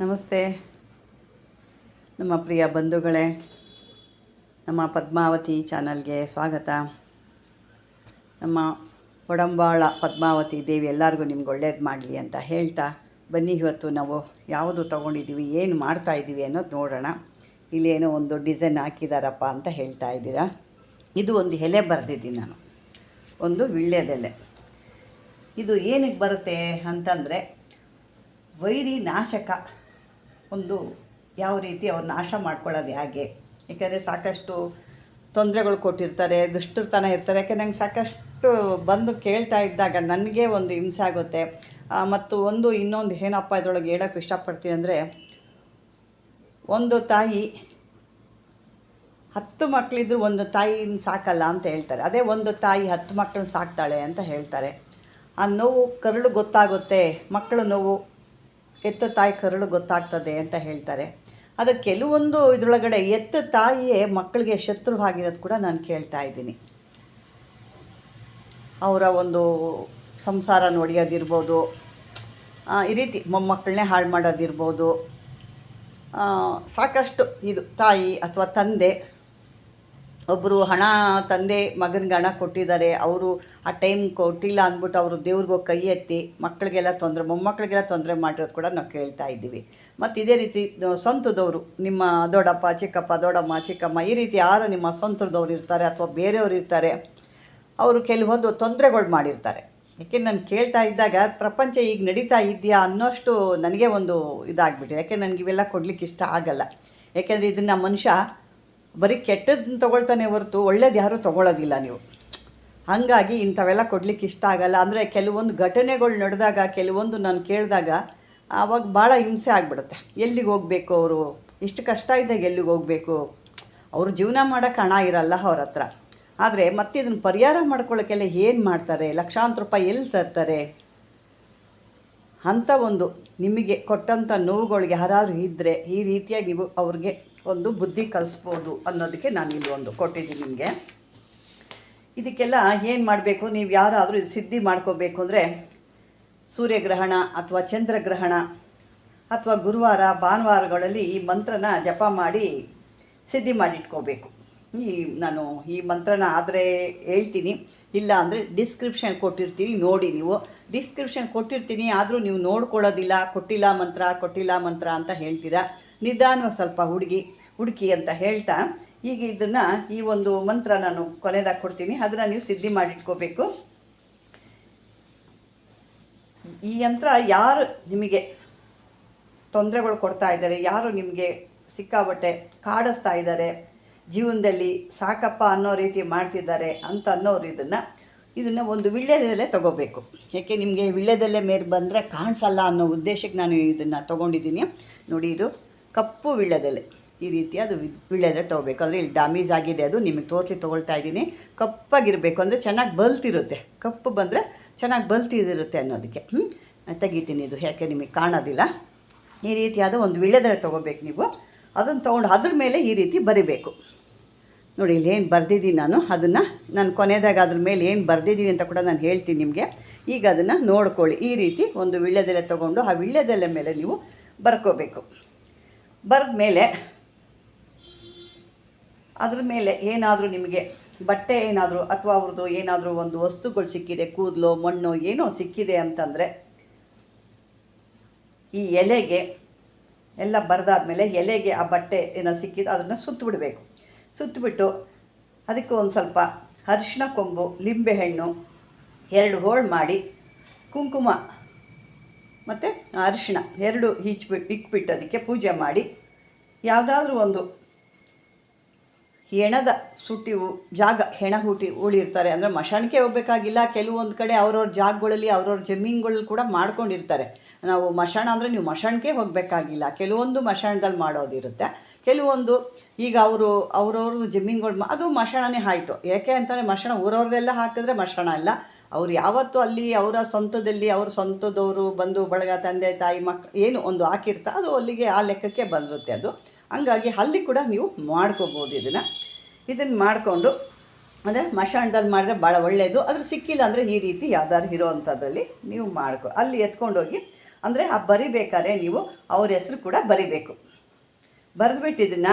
ನಮಸ್ತೆ. ನಮ್ಮ ಪ್ರಿಯ ಬಂಧುಗಳೇ, ನಮ್ಮ ಪದ್ಮಾವತಿ ಚಾನಲ್ಗೆ ಸ್ವಾಗತ. ನಮ್ಮ ಒಡಂಬಾಳ ಪದ್ಮಾವತಿ ದೇವಿ ಎಲ್ಲರಿಗೂ ನಿಮ್ಗೆ ಒಳ್ಳೇದು ಮಾಡಲಿ ಅಂತ ಹೇಳ್ತಾ, ಬನ್ನಿ ಇವತ್ತು ನಾವು ಯಾವುದು ತೊಗೊಂಡಿದ್ದೀವಿ, ಏನು ಮಾಡ್ತಾ ಇದ್ದೀವಿ ಅನ್ನೋದು ನೋಡೋಣ. ಇಲ್ಲಿ ಏನೋ ಒಂದು ಡಿಸೈನ್ ಹಾಕಿದಾರಪ್ಪ ಅಂತ ಹೇಳ್ತಾ ಇದ್ದೀರಾ. ಇದು ಒಂದು ಎಲೆ ಬರೆದಿದ್ದೀನಿ ನಾನು. ಒಂದು ವಿಳ್ಯದೆಲೆ ಇದು ಏನಕ್ಕೆ ಬರುತ್ತೆ ಅಂತಂದರೆ ವೈರಿ ನಾಶಕ ಒಂದು ಯಾವ ರೀತಿ ಅವ್ರು ನಾಶ ಮಾಡ್ಕೊಳ್ಳೋದು ಹೇಗೆ? ಯಾಕಂದರೆ ಸಾಕಷ್ಟು ತೊಂದರೆಗಳು ಕೊಟ್ಟಿರ್ತಾರೆ ದುಷ್ಟರ್ತನ ಇರ್ತಾರೆ. ಯಾಕೆ ನಂಗೆ ಸಾಕಷ್ಟು ಬಂದು ಕೇಳ್ತಾ ಇದ್ದಾಗ ನನಗೆ ಒಂದು ಹಿಂಸೆ ಆಗುತ್ತೆ. ಮತ್ತು ಒಂದು ಇನ್ನೊಂದು ಏನಪ್ಪ ಇದರೊಳಗೆ ಹೇಳೋಕ್ಕೆ ಇಷ್ಟಪಡ್ತೀನಿ ಅಂದರೆ, ಒಂದು ತಾಯಿ, ಹತ್ತು ಮಕ್ಕಳಿದ್ರು ಒಂದು ತಾಯಿನ ಸಾಕಲ್ಲ ಅಂತ ಹೇಳ್ತಾರೆ. ಅದೇ ಒಂದು ತಾಯಿ ಹತ್ತು ಮಕ್ಕಳನ್ನ ಸಾಕ್ತಾಳೆ ಅಂತ ಹೇಳ್ತಾರೆ. ಆ ನೋವು ಕರುಳು ಗೊತ್ತಾಗುತ್ತೆ, ಮಕ್ಕಳು ನೋವು ಎತ್ತ ತಾಯಿ ಕರುಳು ಗೊತ್ತಾಗ್ತದೆ ಅಂತ ಹೇಳ್ತಾರೆ. ಅದು ಕೆಲವೊಂದು ಇದರೊಳಗಡೆ ಎತ್ತ ತಾಯಿಯೇ ಮಕ್ಕಳಿಗೆ ಶತ್ರು ಆಗಿರೋದು ಕೂಡ ನಾನು ಕೇಳ್ತಾ ಇದ್ದೀನಿ. ಅವರ ಒಂದು ಸಂಸಾರ ನೋಡಿಯೋದಿರ್ಬೋದು ಈ ರೀತಿ ಮೊಮ್ಮಕ್ಕಳನ್ನೇ ಹಾಳು ಮಾಡೋದಿರ್ಬೋದು. ಸಾಕಷ್ಟು ಇದು ತಾಯಿ ಅಥವಾ ತಂದೆ ಒಬ್ಬರು ಹಣ ತಂದೆ ಮಗನಿಗೆ ಹಣ ಕೊಟ್ಟಿದ್ದಾರೆ, ಅವರು ಆ ಟೈಮ್ ಕೊಟ್ಟಿಲ್ಲ ಅಂದ್ಬಿಟ್ಟು ಅವರು ದೇವ್ರಿಗೂ ಕೈ ಎತ್ತಿ ಮಕ್ಕಳಿಗೆಲ್ಲ ತೊಂದರೆ, ಮೊಮ್ಮಕ್ಕಳಿಗೆಲ್ಲ ತೊಂದರೆ ಮಾಡಿರೋದು ಕೂಡ ನಾವು ಕೇಳ್ತಾ ಇದ್ದೀವಿ. ಮತ್ತು ಇದೇ ರೀತಿ ಸ್ವಂತದವರು, ನಿಮ್ಮ ದೊಡ್ಡಪ್ಪ, ಚಿಕ್ಕಪ್ಪ, ದೊಡ್ಡಮ್ಮ, ಚಿಕ್ಕಮ್ಮ, ಈ ರೀತಿ ಯಾರು ನಿಮ್ಮ ಸ್ವಂತದವ್ರು ಇರ್ತಾರೆ ಅಥವಾ ಬೇರೆಯವ್ರು ಇರ್ತಾರೆ, ಅವರು ಕೆಲವೊಂದು ತೊಂದರೆಗಳು ಮಾಡಿರ್ತಾರೆ. ಯಾಕೆ ನಾನು ಕೇಳ್ತಾ ಇದ್ದಾಗ ಪ್ರಪಂಚ ಈಗ ನಡೀತಾ ಇದೆಯಾ ಅನ್ನೋಷ್ಟು ನನಗೆ ಒಂದು ಇದಾಗ್ಬಿಟ್ಟಿದೆ ಯಾಕೆ ನನಗೆ ಇವೆಲ್ಲ ಕೊಡ್ಲಿಕ್ಕೆ ಇಷ್ಟ ಆಗಲ್ಲ. ಯಾಕೆಂದರೆ ಇದನ್ನು ಮನುಷ್ಯ ಬರೀ ಕೆಟ್ಟದ್ದು ತೊಗೊಳ್ತಾನೆ ಹೊರತು ಒಳ್ಳೇದು ಯಾರೂ ತೊಗೊಳ್ಳೋದಿಲ್ಲ ನೀವು. ಹಾಗಾಗಿ ಇಂಥವೆಲ್ಲ ಕೊಡ್ಲಿಕ್ಕೆ ಇಷ್ಟ ಆಗಲ್ಲ. ಅಂದರೆ ಕೆಲವೊಂದು ಘಟನೆಗಳು ನಡೆದಾಗ, ಕೆಲವೊಂದು ನಾನು ಕೇಳಿದಾಗ ಆವಾಗ ಭಾಳ ಹಿಂಸೆ ಆಗಿಬಿಡುತ್ತೆ. ಎಲ್ಲಿಗೆ ಹೋಗಬೇಕು ಅವರು? ಇಷ್ಟು ಕಷ್ಟ ಇದ್ದಾಗ ಎಲ್ಲಿಗೆ ಹೋಗಬೇಕು? ಅವರು ಜೀವನ ಮಾಡೋಕ್ಕೆ ಹಣ ಇರಲ್ಲ ಅವ್ರ ಹತ್ರ. ಆದರೆ ಮತ್ತೆ ಇದನ್ನು ಪರಿಹಾರ ಮಾಡ್ಕೊಳ್ಳೋಕ್ಕೆಲ್ಲ ಏನು ಮಾಡ್ತಾರೆ? ಲಕ್ಷಾಂತರ ರೂಪಾಯಿ ಎಲ್ಲಿ ತರ್ತಾರೆ? ಅಂಥ ಒಂದು ನಿಮಗೆ ಕೊಟ್ಟಂಥ ನೋವುಗಳಿಗೆ ಯಾರಾದ್ರೂ ಇದ್ದರೆ ಈ ರೀತಿಯಾಗಿ ನೀವು ಅವ್ರಿಗೆ ಒಂದು ಬುದ್ಧಿ ಕಲಿಸ್ಬೋದು ಅನ್ನೋದಕ್ಕೆ ನಾನು ಇಲ್ಲಿ ಒಂದು ಕೊಟ್ಟಿದ್ದೀನಿ ನಿಮಗೆ. ಇದಕ್ಕೆಲ್ಲ ಏನು ಮಾಡಬೇಕು? ನೀವು ಯಾರಾದರೂ ಇದು ಸಿದ್ಧಿ ಮಾಡ್ಕೋಬೇಕು ಅಂದರೆ ಸೂರ್ಯಗ್ರಹಣ ಅಥವಾ ಚಂದ್ರಗ್ರಹಣ ಅಥವಾ ಗುರುವಾರ, ಭಾನುವಾರಗಳಲ್ಲಿ ಈ ಮಂತ್ರನ ಜಪ ಮಾಡಿ ಸಿದ್ಧಿ ಮಾಡಿಟ್ಕೋಬೇಕು. ಈ ನಾನು ಈ ಮಂತ್ರನ ಆದರೆ ಹೇಳ್ತೀನಿ. ಇಲ್ಲ ಅಂದರೆ ಡಿಸ್ಕ್ರಿಪ್ಷನ್ ಕೊಟ್ಟಿರ್ತೀನಿ, ನೋಡಿ ನೀವು. ಡಿಸ್ಕ್ರಿಪ್ಷನ್ ಕೊಟ್ಟಿರ್ತೀನಿ, ಆದರೂ ನೀವು ನೋಡ್ಕೊಳ್ಳೋದಿಲ್ಲ. ಕೊಟ್ಟಿಲ್ಲ ಮಂತ್ರ ಕೊಟ್ಟಿಲ್ಲ ಮಂತ್ರ ಅಂತ ಹೇಳ್ತೀರಾ? ನಿಧಾನವಾಗಿ ಸ್ವಲ್ಪ ಹುಡುಗಿ, ಹುಡುಕಿ ಅಂತ ಹೇಳ್ತಾ, ಈಗ ಇದನ್ನು ಈ ಒಂದು ಮಂತ್ರ ನಾನು ಕೊನೆದಾಗ ಕೊಡ್ತೀನಿ. ಅದನ್ನು ನೀವು ಸಿದ್ಧಿ ಮಾಡಿಟ್ಕೋಬೇಕು. ಈ ಯಂತ್ರ ಯಾರು ನಿಮಗೆ ತೊಂದರೆಗಳು ಕೊಡ್ತಾ ಇದ್ದಾರೆ, ಯಾರು ನಿಮಗೆ ಸಿಕ್ಕಾಬಟ್ಟೆ ಕಾಡಿಸ್ತಾ ಇದ್ದಾರೆ ಜೀವನದಲ್ಲಿ ಸಾಕಪ್ಪ ಅನ್ನೋ ರೀತಿ ಮಾಡ್ತಿದ್ದಾರೆ ಅಂತ ಅನ್ನೋರು ಇದನ್ನು ಇದನ್ನು ಒಂದು ವಿಳ್ಯದಲ್ಲೇ ತಗೋಬೇಕು. ಯಾಕೆ ನಿಮಗೆ ವಿಳ್ಯದಲ್ಲೇ ಮೇಲೆ ಬಂದರೆ ಕಾಣಿಸಲ್ಲ ಅನ್ನೋ ಉದ್ದೇಶಕ್ಕೆ ನಾನು ಇದನ್ನು ತೊಗೊಂಡಿದ್ದೀನಿ. ನೋಡಿ ಇದು ಕಪ್ಪು ವಿಳ್ಯದೆಲೆ ಈ ರೀತಿ ಅದು ವಿಳ್ಯದಲ್ಲೇ ವಿಳ್ಯದೆಲೆ ತೊಗೋಬೇಕು. ಅಂದರೆ ಇಲ್ಲಿ ಡ್ಯಾಮೇಜ್ ಆಗಿದೆ ಅದು, ನಿಮಗೆ ತೋರಿಸಿ ತೊಗೊಳ್ತಾ ಇದ್ದೀನಿ. ಕಪ್ಪಾಗಿರಬೇಕು ಅಂದರೆ ಚೆನ್ನಾಗಿ ಬಲ್ತಿರುತ್ತೆ. ಕಪ್ಪು ಬಂದರೆ ಚೆನ್ನಾಗಿ ಬಲ್ತಿದಿರುತ್ತೆ ಅನ್ನೋದಕ್ಕೆ. ತೆಗಿತೀನಿ ಇದು, ಯಾಕೆ ನಿಮಗೆ ಕಾಣೋದಿಲ್ಲ. ಈ ರೀತಿಯಾದ ಒಂದು ವಿಳ್ಯದಲ್ಲೇ ತೊಗೋಬೇಕು ನೀವು. ಅದನ್ನು ತೊಗೊಂಡು ಅದ್ರ ಮೇಲೆ ಈ ರೀತಿ ಬರಿಬೇಕು. ನೋಡಿ, ಇಲ್ಲಿ ಏನು ಬರೆದಿದ್ದೀನಿ ನಾನು, ಅದನ್ನು ನಾನು ಕೊನೆಯದಾಗ ಅದ್ರ ಮೇಲೆ ಏನು ಬರೆದಿದ್ದೀನಿ ಅಂತ ಕೂಡ ನಾನು ಹೇಳ್ತೀನಿ ನಿಮಗೆ. ಈಗ ಅದನ್ನು ನೋಡ್ಕೊಳ್ಳಿ, ಈ ರೀತಿ ಒಂದು ವಿಳ್ಯದೆಲೆ ತೊಗೊಂಡು ಆ ವಿಳ್ಯದೆಲೆ ಮೇಲೆ ನೀವು ಬರ್ಕೋಬೇಕು. ಬರೆದ ಮೇಲೆ ಅದ್ರ ಮೇಲೆ ಏನಾದರೂ ನಿಮಗೆ ಬಟ್ಟೆ ಏನಾದರೂ ಅಥವಾ ಅವ್ರದ್ದು ಏನಾದರೂ ಒಂದು ವಸ್ತುಗಳು ಸಿಕ್ಕಿದೆ, ಕೂದಲು, ಮಣ್ಣು, ಏನೋ ಸಿಕ್ಕಿದೆ ಅಂತಂದರೆ ಈ ಎಲೆಗೆ ಎಲ್ಲ ಬರೆದಾದ್ಮೇಲೆ ಎಲೆಗೆ ಆ ಬಟ್ಟೆ ಏನೋ ಸಿಕ್ಕಿದ್ದು ಅದನ್ನು ಸುತ್ತಬಿಡಬೇಕು ಸುತ್ತಬಿಟ್ಟು ಅದಕ್ಕೆ ಒಂದು ಸ್ವಲ್ಪ ಅರಿಶಿನ ಕೊಂಬು ಲಿಂಬೆಹಣ್ಣು ಎರಡು ಹೋಳು ಮಾಡಿ ಕುಂಕುಮ ಮತ್ತು ಅರಿಶಿಣ ಎರಡು ಹೀಚ್ಬಿಟ್ಟು ಇಕ್ಬಿಟ್ಟು ಅದಕ್ಕೆ ಪೂಜೆ ಮಾಡಿ. ಯಾವುದಾದ್ರೂ ಒಂದು ಹೆಣದ ಸುಟ್ಟಿ ಜಾಗ, ಹೆಣ ಹುಟ್ಟಿ ಉಳಿರ್ತಾರೆ. ಅಂದರೆ ಮಶಾಣಕ್ಕೆ ಹೋಗ್ಬೇಕಾಗಿಲ್ಲ. ಕೆಲವೊಂದು ಕಡೆ ಅವ್ರವ್ರ ಜಾಗಗಳಲ್ಲಿ, ಅವ್ರವ್ರ ಜಮೀನುಗಳಲ್ಲಿ ಕೂಡ ಮಾಡ್ಕೊಂಡಿರ್ತಾರೆ. ನಾವು ಮಶಾಣ ಅಂದರೆ ನೀವು ಮಶಾಣಕ್ಕೆ ಹೋಗಬೇಕಾಗಿಲ್ಲ. ಕೆಲವೊಂದು ಮಶಾಣದಲ್ಲಿ ಮಾಡೋದಿರುತ್ತೆ. ಕೆಲವೊಂದು ಈಗ ಅವರು, ಅವ್ರವ್ರ ಜಮೀನುಗಳು ಅದು ಮಶಾಣನೇ ಆಯಿತು. ಯಾಕೆ ಅಂತಂದರೆ ಮಶಾಣ ಊರವ್ರದೆಲ್ಲ ಹಾಕಿದ್ರೆ ಮಶಾಣ ಅಲ್ಲ. ಅವ್ರು ಯಾವತ್ತೂ ಅಲ್ಲಿ, ಅವರ ಸ್ವಂತದಲ್ಲಿ, ಅವ್ರ ಸ್ವಂತದವರು ಬಂಧು ಬಳಗ, ತಂದೆ, ತಾಯಿ, ಮಕ್, ಏನು ಒಂದು ಹಾಕಿರ್ತಾ, ಅದು ಅಲ್ಲಿಗೆ ಆ ಲೆಕ್ಕಕ್ಕೆ ಬಂದಿರುತ್ತೆ ಅದು. ಹಂಗಾಗಿ ಅಲ್ಲಿ ಕೂಡ ನೀವು ಮಾಡ್ಕೋಬೋದು ಇದನ್ನು. ಇದನ್ನು ಮಾಡಿಕೊಂಡು, ಅಂದರೆ ಮಶಾಣದಲ್ಲಿ ಮಾಡಿದ್ರೆ ಭಾಳ ಒಳ್ಳೆಯದು ಅದ್ರ ಸಿಕ್ಕಿಲ್ಲ ಅಂದರೆ ಈ ರೀತಿ ಯಾವ್ದಾದ್ರು ಇರೋ ಅಂಥದ್ರಲ್ಲಿ ನೀವು ಮಾಡ್ಕೊ, ಅಲ್ಲಿ ಎತ್ಕೊಂಡೋಗಿ, ಅಂದರೆ ಆ ಬರಿಬೇಕಾದ್ರೆ ನೀವು ಅವ್ರ ಹೆಸರು ಕೂಡ ಬರಿಬೇಕು. ಬರೆದ್ಬಿಟ್ಟು ಇದನ್ನು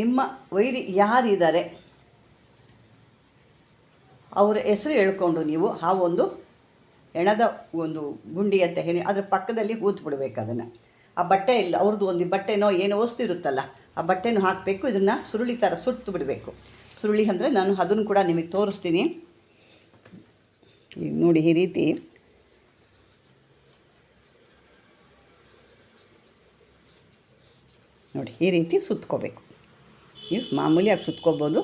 ನಿಮ್ಮ ವೈರಿ ಯಾರಿದ್ದಾರೆ? ಅವರ ಹೆಸರು ಹೇಳ್ಕೊಂಡು ನೀವು ಆ ಒಂದು ಹೆಣದ ಒಂದು ಗುಂಡಿ ಅಂತ ಹೇಳಿ ಅದ್ರ ಪಕ್ಕದಲ್ಲಿ ಊತ್ ಬಿಡ್ಬೇಕು ಅದನ್ನು. ಆ ಬಟ್ಟೆ ಇಲ್ಲ ಅವ್ರದ್ದು ಒಂದು ಬಟ್ಟೆನೋ ಏನೋ ವಸ್ತು ಇರುತ್ತಲ್ಲ, ಆ ಬಟ್ಟೆನ ಹಾಕಬೇಕು, ಇದನ್ನು ಸುರುಳಿ ಥರ ಸುಟ್ಟು ಬಿಡಬೇಕು. ಸುರುಳಿ ಅಂದರೆ ನಾನು ಅದನ್ನು ಕೂಡ ನಿಮಗೆ ತೋರಿಸ್ತೀನಿ. ಈಗ ನೋಡಿ ಈ ರೀತಿ. ನೋಡಿ ಈ ರೀತಿ ಸುತ್ಕೋಬೇಕು. ಮಾಮೂಲಿಯಾಗಿ ಸುತ್ಕೋಬೋದು.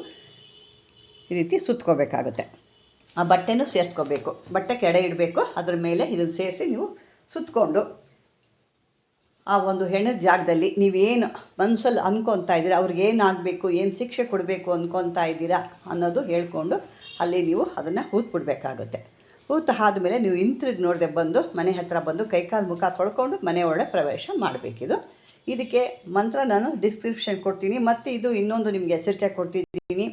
ಈ ರೀತಿ ಸುತ್ಕೋಬೇಕಾಗುತ್ತೆ. ಆ ಬಟ್ಟೆನೂ ಸೇರಿಸ್ಕೋಬೇಕು. ಬಟ್ಟೆ ಕೆಡೆ ಇಡಬೇಕು, ಅದ್ರ ಮೇಲೆ ಇದನ್ನು ಸೇರಿಸಿ ನೀವು ಸುತ್ತಕೊಂಡು ಆ ಒಂದು ಹೆಣದ ಜಾಗದಲ್ಲಿ ನೀವೇನು ಮನಸ್ಸಲ್ಲಿ ಅನ್ಕೊತಾ ಇದ್ದೀರಾ, ಅವ್ರಿಗೆ ಏನಾಗಬೇಕು, ಏನು ಶಿಕ್ಷೆ ಕೊಡಬೇಕು ಅಂದ್ಕೊತಾ ಇದ್ದೀರಾ ಅನ್ನೋದು ಹೇಳ್ಕೊಂಡು ಅಲ್ಲಿ ನೀವು ಅದನ್ನು ಊದ್ಬಿಡ್ಬೇಕಾಗುತ್ತೆ ಊತ ಆದಮೇಲೆ ನೀವು ಹಿಂತಿರುಗಿ ನೋಡದೆ ಬಂದು, ಮನೆ ಹತ್ತಿರ ಬಂದು ಕೈಕಾಲು ಮುಖ ತೊಳ್ಕೊಂಡು ಮನೆ ಒಳಗೆ ಪ್ರವೇಶ ಮಾಡಬೇಕಿದು. ಇದಕ್ಕೆ ಮಂತ್ರ ನಾನು ಡಿಸ್ಕ್ರಿಪ್ಷನ್ ಕೊಡ್ತೀನಿ. ಮತ್ತು ಇದು ಇನ್ನೊಂದು ನಿಮಗೆ ಎಚ್ಚರಿಕೆ ಕೊಡ್ತಿದ್ದೀನಿ.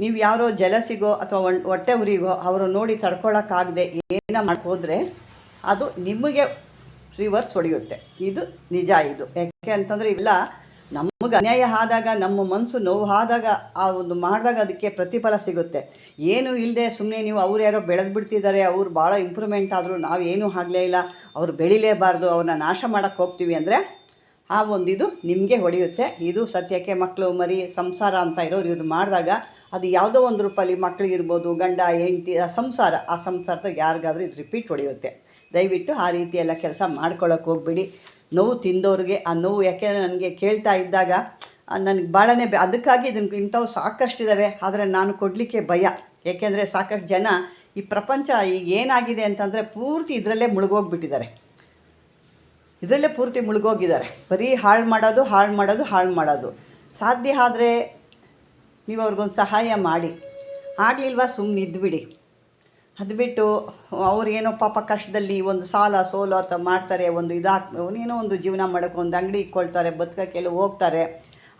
ನೀವು ಯಾರೋ ಜಲಸಿಗೋ ಅಥವಾ ಹೊಟ್ಟೆ ಉರಿಗೋ ಅವರು ನೋಡಿ ತಡ್ಕೊಳ್ಳೋಕ್ಕಾಗದೆ ಏನ ಮಾಡ್ಕೋದ್ರೆ ಅದು ನಿಮಗೆ ರಿವರ್ಸ್ ಹೊಡೆಯುತ್ತೆ. ಇದು ನಿಜ ಇದು. ಯಾಕೆ ಅಂತಂದರೆ ಇವೆಲ್ಲ ನಮಗೆ ಅನ್ಯಾಯ ಆದಾಗ, ನಮ್ಮ ಮನಸ್ಸು ನೋವು ಆದಾಗ, ಆ ಒಂದು ಮಾಡಿದಾಗ ಅದಕ್ಕೆ ಪ್ರತಿಫಲ ಸಿಗುತ್ತೆ. ಏನು ಇಲ್ಲದೆ ಸುಮ್ಮನೆ ನೀವು ಅವ್ರು ಯಾರೋ ಬೆಳೆದು ಬಿಡ್ತಿದ್ದಾರೆ ಅವ್ರು ಭಾಳ ಇಂಪ್ರೂವ್ಮೆಂಟ್ ಆದರೂ ನಾವು ಏನೂ ಆಗಲೇ ಇಲ್ಲ. ಅವ್ರು ಬೆಳಿಲೇಬಾರ್ದು ಅವ್ರನ್ನ ನಾಶ ಮಾಡೋಕ್ಕೆ ಹೋಗ್ತೀವಿ ಅಂದರೆ ಆ ಒಂದು ಇದು ನಿಮಗೆ ಹೊಡೆಯುತ್ತೆ. ಇದು ಸತ್ಯಕ್ಕೆ ಮಕ್ಕಳು ಮರಿ ಸಂಸಾರ ಅಂತ ಇರೋರು ಇದು ಮಾಡಿದಾಗ ಅದು ಯಾವುದೋ ಒಂದು ರೂಪಲ್ಲಿ ಮಕ್ಕಳಿಗಿರ್ಬೋದು ಗಂಡ, ಹೆಂಡತಿ, ಆ ಸಂಸಾರ, ಆ ಸಂಸಾರದಾಗ ಯಾರಿಗಾದ್ರೂ ಇದು ರಿಪೀಟ್ ಹೊಡೆಯುತ್ತೆ. ದಯವಿಟ್ಟು ಆ ರೀತಿ ಎಲ್ಲ ಕೆಲಸ ಮಾಡ್ಕೊಳ್ಳೋಕೆ ಹೋಗ್ಬಿಡಿ. ನೋವು ತಿಂದವ್ರಿಗೆ ಆ ನೋವು ಯಾಕೆಂದರೆ ನನಗೆ ಕೇಳ್ತಾ ಇದ್ದಾಗ ನನಗೆ ಭಾಳನೇ ಬೆ, ಅದಕ್ಕಾಗಿ ಇದನ್ನು ಇಂಥವು ಸಾಕಷ್ಟಿದ್ದಾವೆ ಆದರೆ ನಾನು ಕೊಡಲಿಕ್ಕೆ ಭಯ. ಏಕೆಂದರೆ ಸಾಕಷ್ಟು ಜನ ಈ ಪ್ರಪಂಚ ಈಗ ಏನಾಗಿದೆ ಅಂತಂದರೆ ಪೂರ್ತಿ ಇದರಲ್ಲೇ ಮುಳುಗೋಗ್ಬಿಟ್ಟಿದ್ದಾರೆ. ಇದರಲ್ಲೇ ಪೂರ್ತಿ ಮುಳುಗೋಗಿದ್ದಾರೆ. ಬರೀ ಹಾಳು ಮಾಡೋದು ಹಾಳು ಮಾಡೋದು ಹಾಳು ಮಾಡೋದು. ಸಾಧ್ಯ ಆದರೆ ನೀವು ಅವ್ರಿಗೊಂದು ಸಹಾಯ ಮಾಡಿ. ಆಗಲಿಲ್ವ ಸುಮ್ಮನೆ ಇದ್ದುಬಿಡಿ ಅದು ಬಿಟ್ಟು ಅವ್ರಿಗೇನೋ ಪಾಪ ಕಷ್ಟದಲ್ಲಿ ಒಂದು ಸಾಲ, ಸೋಲು ಅಂತ ಮಾಡ್ತಾರೆ, ಒಂದು ಇದಾಕ್ ಏನೋ ಒಂದು ಜೀವನ ಮಾಡೋಕ್ಕೆ ಒಂದು ಅಂಗಡಿ ಇಟ್ಕೊಳ್ತಾರೆ, ಬದುಕೋಕ್ಕೆಲ್ಲ ಹೋಗ್ತಾರೆ.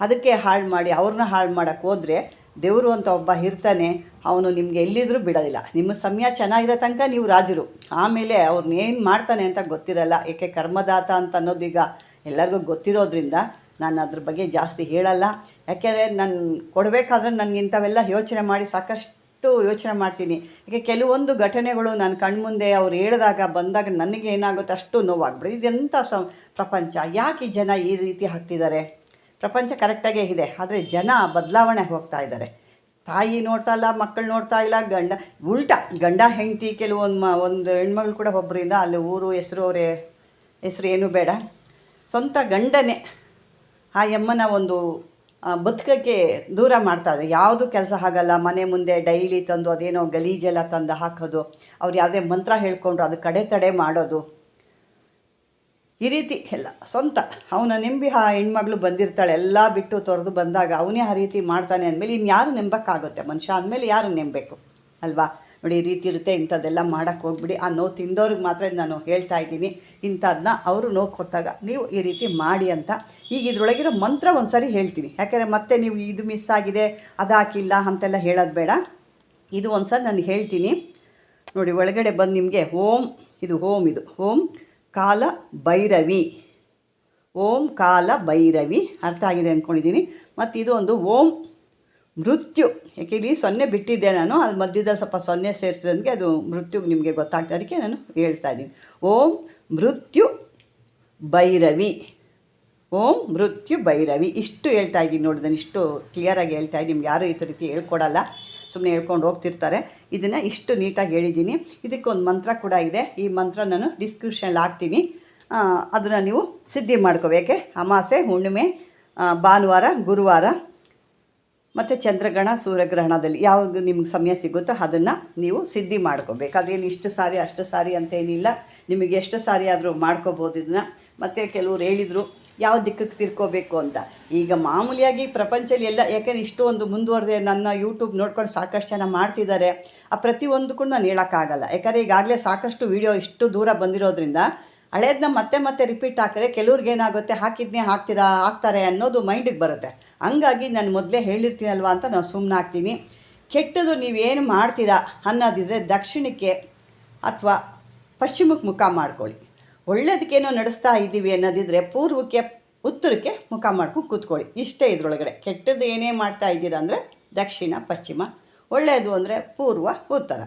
ಅದಕ್ಕೆ ಹಾಳು ಮಾಡಿ, ಅವ್ರನ್ನ ಹಾಳು ಮಾಡೋಕ್ಕೆ ಹೋದರೆ ದೇವರು ಅಂತ ಒಬ್ಬ ಇರ್ತಾನೆ ಅವನು ನಿಮಗೆ ಎಲ್ಲಿದ್ರೂ ಬಿಡೋದಿಲ್ಲ. ನಿಮ್ಮ ಸಮಯ ಚೆನ್ನಾಗಿರೋ ತನಕ ನೀವು ರಾಜರು. ಆಮೇಲೆ ಅವ್ರನ್ನೇನು ಮಾಡ್ತಾನೆ ಅಂತ ಗೊತ್ತಿರಲ್ಲ. ಏಕೆ ಕರ್ಮದಾತ ಅಂತ ಅನ್ನೋದು ಈಗ ಎಲ್ಲರಿಗೂ ಗೊತ್ತಿರೋದ್ರಿಂದ ನಾನು ಅದ್ರ ಬಗ್ಗೆ ಜಾಸ್ತಿ ಹೇಳಲ್ಲ. ಯಾಕೆಂದರೆ ನಾನು ಕೊಡಬೇಕಾದ್ರೆ ನನಗೆ ಇಂಥವೆಲ್ಲ ಯೋಚನೆ ಮಾಡಿ ಸಾಕಷ್ಟು ಯೋಚನೆ ಮಾಡ್ತೀನಿ. ಯಾಕೆ ಕೆಲವೊಂದು ಘಟನೆಗಳು ನನ್ನ ಕಣ್ಮುಂದೆ ಅವ್ರು ಹೇಳಿದಾಗ ಬಂದಾಗ ನನಗೆ ಏನಾಗುತ್ತೆ ಅಷ್ಟು ನೋವಾಗ್ಬಿಡು ಇದೆಂಥ ಸ ಪ್ರಪಂಚ. ಯಾಕೆ ಈ ಜನ ಈ ರೀತಿ ಹಾಕ್ತಿದ್ದಾರೆ ಪ್ರಪಂಚ ಕರೆಕ್ಟಾಗೇ ಇದೆ. ಆದರೆ ಜನ ಬದಲಾವಣೆ ಹೋಗ್ತಾ ಇದ್ದಾರೆ. ತಾಯಿ ನೋಡ್ತಾ ಇಲ್ಲ, ಮಕ್ಕಳು ನೋಡ್ತಾ ಇಲ್ಲ, ಗಂಡ, ಉಲ್ಟಾ ಗಂಡ ಹೆಂಡತಿ ಕೆಲವೊಂದು ಮ, ಒಂದು ಹೆಣ್ಮಗಳು ಕೂಡ ಒಬ್ಬರಿಂದ ಅಲ್ಲಿ ಊರು ಹೆಸರು ಅವರೇ, ಹೆಸರು ಏನೂ ಬೇಡ. ಸ್ವಂತ ಗಂಡನೇ ಆ ಯಮ್ಮನ ಒಂದು ಬದುಕಕ್ಕೆ ದೂರ ಮಾಡ್ತಾರೆ ಯಾವುದು ಕೆಲಸ ಆಗಲ್ಲ, ಮನೆ ಮುಂದೆ ಡೈಲಿ ತಂದು ಅದೇನೋ ಗಲೀಜೆಲ್ಲ ತಂದು ಹಾಕೋದು, ಅವ್ರು ಯಾವುದೇ ಮಂತ್ರ ಹೇಳ್ಕೊಂಡ್ರು, ಅದು ಕಡೆ ತಡೆ ಮಾಡೋದು. ಈ ರೀತಿ ಎಲ್ಲ ಸ್ವಂತ. ಅವನ ನೆಂಬಿ ಆ ಹೆಣ್ಮಗಳು ಬಂದಿರ್ತಾಳೆ, ಎಲ್ಲ ಬಿಟ್ಟು ತೊರೆದು ಬಂದಾಗ ಅವನೇ ಆ ರೀತಿ ಮಾಡ್ತಾನೆ ಅಂದಮೇಲೆ ಯಾರು ನೆಂಬಕ್ಕಾಗುತ್ತೆ? ಮನುಷ್ಯ ಅಂದಮೇಲೆ ಯಾರು ನೆಂಬಬೇಕು? ಅಲ್ವಾ? ನೋಡಿ ಈ ರೀತಿ ಇರುತ್ತೆ, ಇಂಥದ್ದೆಲ್ಲ ಮಾಡೋಕ್ಕೆ ಹೋಗ್ಬಿಡಿ. ಆ ನೋವು ತಿಂದವ್ರಿಗೆ ಮಾತ್ರ ನಾನು ಹೇಳ್ತಾ ಇದ್ದೀನಿ. ಇಂಥದನ್ನ ಅವರು ನೋವು ಕೊಟ್ಟಾಗ ನೀವು ಈ ರೀತಿ ಮಾಡಿ ಅಂತ ಈಗ ಇದ್ರೊಳಗಿರೋ ಮಂತ್ರ ಒಂದು ಸಾರಿ ಹೇಳ್ತೀನಿ. ಯಾಕೆಂದರೆ ಮತ್ತೆ ನೀವು ಇದು ಮಿಸ್ ಆಗಿದೆ ಅದು ಹಾಕಿಲ್ಲ ಅಂತೆಲ್ಲ ಹೇಳೋದು ಬೇಡ. ಇದು ಒಂದು ಸರಿ ನಾನು ಹೇಳ್ತೀನಿ. ನೋಡಿ ಒಳಗಡೆ ಬಂದು ನಿಮಗೆ ಓಂ, ಇದು ಓಂ ಇದು, ಓಂ ಕಾಲ ಭೈರವಿ ಓಂ ಕಾಲ ಭೈರವಿ ಅರ್ಥ ಆಗಿದೆ ಅಂದ್ಕೊಂಡಿದ್ದೀನಿ ಮತ್ತು ಇದು ಒಂದು ಓಂ ಮೃತ್ಯು. ಯಾಕೆ ಇಲ್ಲಿ ಸೊನ್ನೆ ಬಿಟ್ಟಿದ್ದೆ ನಾನು ಅಲ್ಲಿ ಮಧ್ಯದಲ್ಲಿ ಸ್ವಲ್ಪ ಸೊನ್ನೆ ಸೇರಿಸಿದಂಗೆ ಅದು ಮೃತ್ಯು ನಿಮಗೆ ಗೊತ್ತಾಗ್ತಾ, ಅದಕ್ಕೆ ನಾನು ಹೇಳ್ತಾ ಇದ್ದೀನಿ. ಓಂ ಮೃತ್ಯು ಭೈರವಿ. ಓಂ ಮೃತ್ಯು ಭೈರವಿ. ಇಷ್ಟು ಹೇಳ್ತಾ ಇದ್ದೀನಿ ನೋಡಿ, ನಾನು ಇಷ್ಟು ಕ್ಲಿಯರಾಗಿ ಹೇಳ್ತಾ ಇದ್ದೀನಿ. ನಿಮ್ಗೆ ಯಾರೂ ಈ ರೀತಿ ಹೇಳ್ಕೊಡಲ್ಲ. ಸುಮ್ಮನೆ ಹೇಳ್ಕೊಂಡು ಹೋಗ್ತಿರ್ತಾರೆ. ಇದನ್ನು ಇಷ್ಟು ನೀಟಾಗಿ ಹೇಳಿದ್ದೀನಿ. ಇದಕ್ಕೊಂದು ಮಂತ್ರ ಕೂಡ ಇದೆ. ಈ ಮಂತ್ರ ನಾನು ಡಿಸ್ಕ್ರಿಪ್ಷನಲ್ಲಿ ಹಾಕ್ತೀನಿ. ಅದನ್ನು ನೀವು ಸಿದ್ಧಿ ಮಾಡ್ಕೋಬೇಕೆ. ಅಮಾಸೆ, ಹುಣ್ಣಿಮೆ ಭಾನುವಾರ, ಗುರುವಾರ ಮತ್ತು ಚಂದ್ರಗ್ರಹಣ, ಸೂರ್ಯಗ್ರಹಣದಲ್ಲಿ ಯಾವಾಗ ನಿಮ್ಗೆ ಸಮಯ ಸಿಗುತ್ತೋ ಅದನ್ನು ನೀವು ಸಿದ್ಧಿ ಮಾಡ್ಕೋಬೇಕು. ಅದೇನು ಇಷ್ಟು ಸಾರಿ, ಅಷ್ಟು ಸಾರಿ ಅಂತೇನಿಲ್ಲ ನಿಮಗೆ ಎಷ್ಟು ಸಾರಿ ಆದರೂ ಮಾಡ್ಕೋಬೋದು ಇದನ್ನು. ಮತ್ತು ಕೆಲವ್ರು ಹೇಳಿದರು ಯಾವ ದಿಕ್ಕಕ್ಕೆ ತಿರ್ಕೋಬೇಕು ಅಂತ. ಈಗ ಮಾಮೂಲಿಯಾಗಿ ಪ್ರಪಂಚದಲ್ಲಿ ಎಲ್ಲ, ಯಾಕೆಂದರೆ ಇಷ್ಟು ಒಂದು ಮುಂದುವರೆದ ನನ್ನ ಯೂಟ್ಯೂಬ್ ನೋಡ್ಕೊಂಡು ಸಾಕಷ್ಟು ಜನ ಮಾಡ್ತಿದ್ದಾರೆ. ಆ ಪ್ರತಿಯೊಂದಕ್ಕೂ ನಾನು ಹೇಳೋಕ್ಕಾಗಲ್ಲ. ಯಾಕಂದರೆ ಈಗಾಗಲೇ ಸಾಕಷ್ಟು ವೀಡಿಯೋ ಇಷ್ಟು ದೂರ ಬಂದಿರೋದ್ರಿಂದ ಹಳೇದನ್ನ ಮತ್ತೆ ಮತ್ತೆ ರಿಪೀಟ್ ಹಾಕಿದ್ರೆ ಕೆಲವ್ರಿಗೆ ಏನಾಗುತ್ತೆ, ಹಾಕಿದ್ನೇ ಹಾಕ್ತೀರಾ, ಹಾಕ್ತಾರೆ ಅನ್ನೋದು ಮೈಂಡಿಗೆ ಬರುತ್ತೆ. ಹಂಗಾಗಿ ನಾನು ಮೊದಲೇ ಹೇಳಿರ್ತೀನಲ್ವ ಅಂತ ನಾನು ಸುಮ್ಮನೆ ಹಾಕ್ತೀನಿ. ಕೆಟ್ಟದು ನೀವೇನು ಮಾಡ್ತೀರಾ ಅನ್ನೋದಿದ್ರೆ ದಕ್ಷಿಣಕ್ಕೆ ಅಥವಾ ಪಶ್ಚಿಮಕ್ಕೆ ಮುಖ ಮಾಡ್ಕೊಳ್ಳಿ. ಒಳ್ಳೇದಕ್ಕೇನೋ ನಡೆಸ್ತಾ ಇದ್ದೀವಿ ಅನ್ನೋದಿದ್ರೆ ಪೂರ್ವಕ್ಕೆ, ಉತ್ತರಕ್ಕೆ ಮುಖ ಮಾಡ್ಕೊಂಡು ಕೂತ್ಕೊಳ್ಳಿ. ಇಷ್ಟೇ ಇದರೊಳಗಡೆ. ಕೆಟ್ಟದ್ದು ಏನೇ ಮಾಡ್ತಾ ಇದ್ದೀರಾ ಅಂದರೆ ದಕ್ಷಿಣ, ಪಶ್ಚಿಮ. ಒಳ್ಳೆಯದು ಅಂದರೆ ಪೂರ್ವ, ಉತ್ತರ.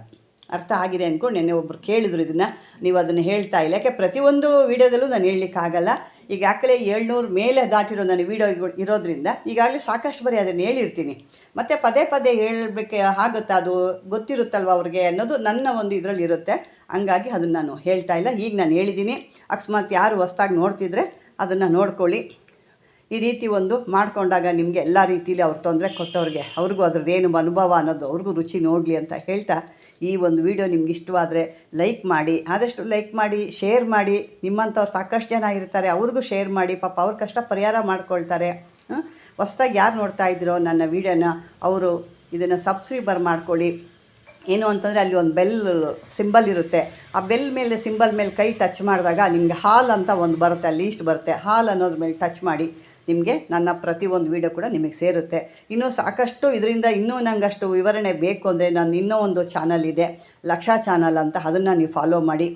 ಅರ್ಥ ಆಗಿದೆ ಅಂದ್ಕೊಂಡು ನೆನ್ನೆ ಒಬ್ಬರು ಕೇಳಿದ್ರು ಇದನ್ನು. ನೀವು ಅದನ್ನು ಹೇಳ್ತಾ ಇಲ್ಲ. ಯಾಕೆ ಪ್ರತಿಯೊಂದು ವೀಡಿಯೋದಲ್ಲೂ ನಾನು ಹೇಳಲಿಕ್ಕಾಗಲ್ಲ. ಈಗಾಗಲೇ ಏಳ್ನೂರು ಮೇಲೆ ದಾಟಿರೋ ನನ್ನ ವೀಡಿಯೋಗಳು ಇರೋದ್ರಿಂದ ಈಗಾಗಲೇ ಸಾಕಷ್ಟು ಬರೀ ಅದನ್ನು ಹೇಳಿರ್ತೀನಿ. ಮತ್ತು ಪದೇ ಪದೇ ಹೇಳಬೇಕು ಆಗುತ್ತಾ ಅದು ಗೊತ್ತಿರುತ್ತಲ್ವ ಅವ್ರಿಗೆ ಅನ್ನೋದು ನನ್ನ ಒಂದು ಇದರಲ್ಲಿ ಇರುತ್ತೆ. ಹಂಗಾಗಿ ಅದನ್ನು ನಾನು ಹೇಳ್ತಾ ಇಲ್ಲ. ಈಗ ನಾನು ಹೇಳಿದ್ದೀನಿ. ಅಕಸ್ಮಾತ್ ಯಾರು ಹೊಸ್ದಾಗಿ ನೋಡ್ತಿದ್ರೆ ಅದನ್ನು ನೋಡ್ಕೊಳ್ಳಿ. ಈ ರೀತಿ ಒಂದು ಮಾಡಿಕೊಂಡಾಗ ನಿಮಗೆ ಎಲ್ಲ ರೀತಿಯಲ್ಲಿ ಅವ್ರು ತೊಂದರೆ ಕೊಟ್ಟವ್ರಿಗೆ, ಅವ್ರಿಗೂ ಏನು ಅನುಭವ ಅನ್ನೋದು ಅವ್ರಿಗೂ ರುಚಿ ನೋಡಲಿ ಅಂತ ಹೇಳ್ತಾ ಈ ಒಂದು ವಿಡಿಯೋ ನಿಮ್ಗೆ ಇಷ್ಟವಾದರೆ ಲೈಕ್ ಮಾಡಿ, ಆದಷ್ಟು ಲೈಕ್ ಮಾಡಿ, ಶೇರ್ ಮಾಡಿ, ನಿಮ್ಮಂಥವ್ರು ಸಾಕಷ್ಟು ಜನ ಇರ್ತಾರೆ, ಅವ್ರಿಗೂ ಶೇರ್ ಮಾಡಿ, ಪಾಪ ಅವ್ರ ಕಷ್ಟ ಪರಿಹಾರ ಮಾಡ್ಕೊಳ್ತಾರೆ. ಹೊಸ್ದಾಗಿ ಯಾರು ನೋಡ್ತಾ ಇದ್ದೀರೋ ನನ್ನ ವೀಡಿಯೋನ ಅವರು ಇದನ್ನು ಸಬ್ಸ್ಕ್ರೈಬರ್ ಮಾಡ್ಕೊಳ್ಳಿ. ಏನು ಅಂತಂದರೆ ಅಲ್ಲಿ ಒಂದು ಬೆಲ್ ಸಿಂಬಲ್ ಇರುತ್ತೆ. ಆ ಬೆಲ್ ಮೇಲೆ, ಸಿಂಬಲ್ ಮೇಲೆ ಕೈ ಟಚ್ ಮಾಡಿದಾಗ ನಿಮಗೆ ಹಾಲ್ ಅಂತ ಒಂದು ಬರುತ್ತೆ, ಲೀಸ್ಟ್ ಬರುತ್ತೆ. ಹಾಲ್ ಅನ್ನೋದ್ರ ಮೇಲೆ ಟಚ್ ಮಾಡಿ ನಿಮಗೆ ನನ್ನ ಪ್ರತಿಯೊಂದು ವೀಡಿಯೋ ಕೂಡ ನಿಮಗೆ ಸೇರುತ್ತೆ. ಇನ್ನೂ ಸಾಕಷ್ಟು ಇದರಿಂದ ಇನ್ನೂ ನಂಗಷ್ಟು ವಿವರಣೆ ಬೇಕು ಅಂದರೆ ನಾನು ಇನ್ನೂ ಒಂದು ಚಾನಲ್ ಇದೆ, ಲಕ್ಷ ಚಾನಲ್ ಅಂತ ಅದನ್ನು ನೀವು ಫಾಲೋ ಮಾಡಿ?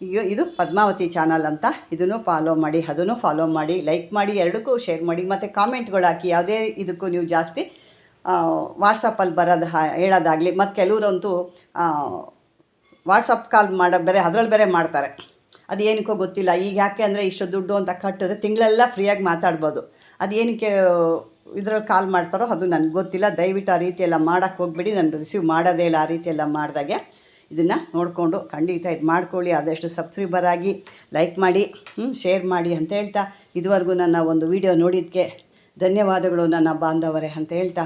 ಈಗ ಇದು ಪದ್ಮಾವತಿ ಚಾನಲ್ ಅಂತ. ಇದನ್ನು ಫಾಲೋ ಮಾಡಿ, ಅದನ್ನು ಫಾಲೋ ಮಾಡಿ ಲೈಕ್ ಮಾಡಿ, ಎರಡಕ್ಕೂ ಶೇರ್ ಮಾಡಿ, ಮತ್ತು ಕಾಮೆಂಟ್ಗಳು ಹಾಕಿ, ಯಾವುದೇ ಇದಕ್ಕೂ ನೀವು ಜಾಸ್ತಿ ವಾಟ್ಸಪ್ಪಲ್ಲಿ ಬರೋದು ಹೇಳೋದಾಗಲಿ ಮತ್ತು ಕೆಲವರಂತೂ ವಾಟ್ಸಪ್ ಕಾಲ್ ಮಾಡೋ, ಬೇರೆ ಅದರಲ್ಲಿ ಬೇರೆ ಮಾಡ್ತಾರೆ. ಅದು ಏನಕ್ಕೋ ಗೊತ್ತಿಲ್ಲ. ಈಗ ಯಾಕೆ ಅಂದರೆ ಇಷ್ಟು ದುಡ್ಡು ಅಂತ ಕಟ್ಟಿದ್ರೆ ತಿಂಗಳೆಲ್ಲ ಫ್ರೀಯಾಗಿ ಮಾತಾಡ್ಬೋದು. ಅದು ಏನಕ್ಕೆ ಇದ್ರಲ್ಲಿ ಕಾಲ್ ಮಾಡ್ತಾರೋ ಅದು ನನಗೆ ಗೊತ್ತಿಲ್ಲ. ದಯವಿಟ್ಟು ಆ ರೀತಿ ಎಲ್ಲ ಮಾಡೋಕ್ಕೆ ಹೋಗ್ಬೇಡಿ. ನಾನು ರಿಸೀವ್ ಮಾಡೋದೇ ಇಲ್ಲ ಆ ರೀತಿ ಎಲ್ಲ ಮಾಡಿದಾಗೆ ಇದನ್ನು ನೋಡಿಕೊಂಡು ಖಂಡಿತ ಇದು ಮಾಡ್ಕೊಳ್ಳಿ. ಆದಷ್ಟು ಸಬ್ಸ್ಕ್ರೈಬರ್ ಆಗಿ ಲೈಕ್ ಮಾಡಿ ಶೇರ್ ಮಾಡಿ ಅಂತ ಹೇಳ್ತಾ ಇದುವರೆಗೂ ನನ್ನ ಒಂದು ವಿಡಿಯೋ ನೋಡಿದ್ದಕ್ಕೆ ಧನ್ಯವಾದಗಳು ನನ್ನ ಬಾಂಧವರೇ ಅಂತ ಹೇಳ್ತಾ.